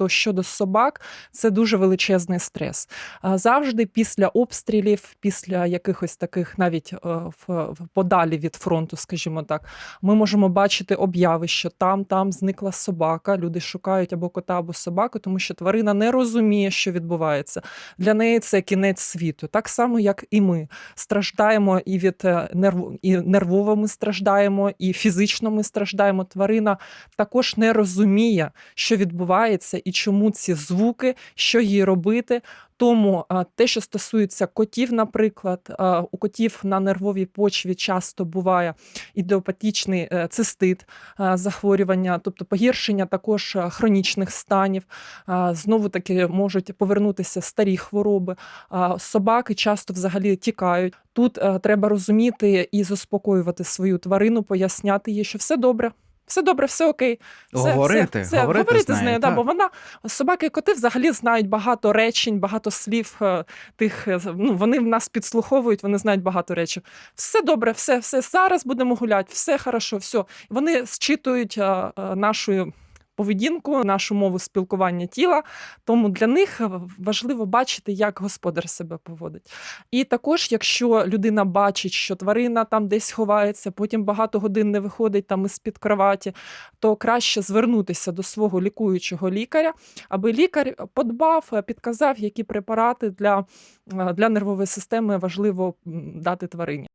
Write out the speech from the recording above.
то щодо собак це дуже величезний стрес. Завжди після обстрілів, після якихось таких, навіть е, в, в- подалі від фронту, скажімо так, ми можемо бачити обяви, що там, там зникла собака. Люди шукають або кота, або собаку, тому що тварина не розуміє, що відбувається. Для неї це кінець світу. Так само, як і ми страждаємо і від е, нерв... і нервово ми страждаємо, і фізично ми страждаємо. Тварина також не розуміє, що відбувається і чому ці звуки, що їй робити. Тому те, що стосується котів, наприклад, у котів на нервовій почві часто буває ідеопатічний е, цистит, захворювання, тобто погіршення також хронічних станів. Знову таки можуть повернутися старі хвороби. Собаки часто взагалі тікають. Тут е, треба розуміти і заспокоювати свою тварину, поясняти їй, що все добре. Все добре, все окей. Все, Говорити, все, все. говорити з з нею, да, бо вона собаки і коти взагалі знають багато речень, багато слів е, тих. е, Ну вони в нас підслуховують, вони знають багато речей. Все добре, все, все зараз будемо гуляти, все хорошо, все. Вони зчитують а, а, нашу. Поведінку, нашу мову спілкування тіла, тому для них важливо бачити, як господар себе поводить. І також, якщо людина бачить, що тварина там десь ховається, потім багато годин не виходить там із під кроваті, то краще звернутися до свого лікуючого лікаря, аби лікар подбав, підказав, які препарати для, е, для нервової системи важливо дати тварині.